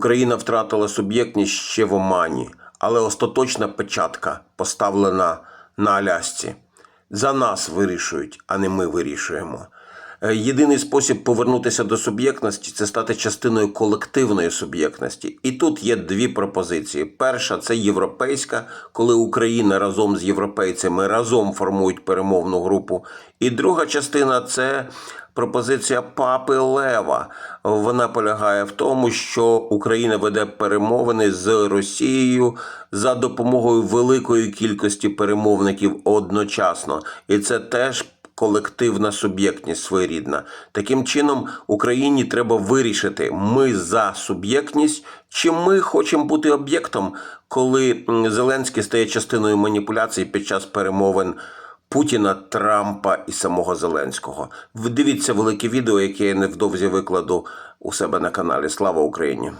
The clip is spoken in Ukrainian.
Україна втратила суб'єктність ще в Омані, але остаточна печатка поставлена на Алясці. За нас вирішують, а не ми вирішуємо. Е, Єдиний спосіб повернутися до суб'єктності це стати частиною колективної суб'єктності. І тут є дві пропозиції. Перша це європейська, коли Україна разом з європейцями разом формують перемовну групу. І друга частина це пропозиція папи Лева. Вона полягає в тому, що Україна веде перемовини з Росією за допомогою великої кількості перемовників одночасно. І це теж колективна суб'єктність своєрідна. Таким чином, Україні треба вирішити, ми за суб'єктність, чи ми хочемо бути об'єктом, коли Зеленський стає частиною маніпуляцій під час перемовин. Путіна, Трампа і самого Зеленського. Дивіться велике відео, яке я невдовзі викладу у себе на каналі. Слава Україні!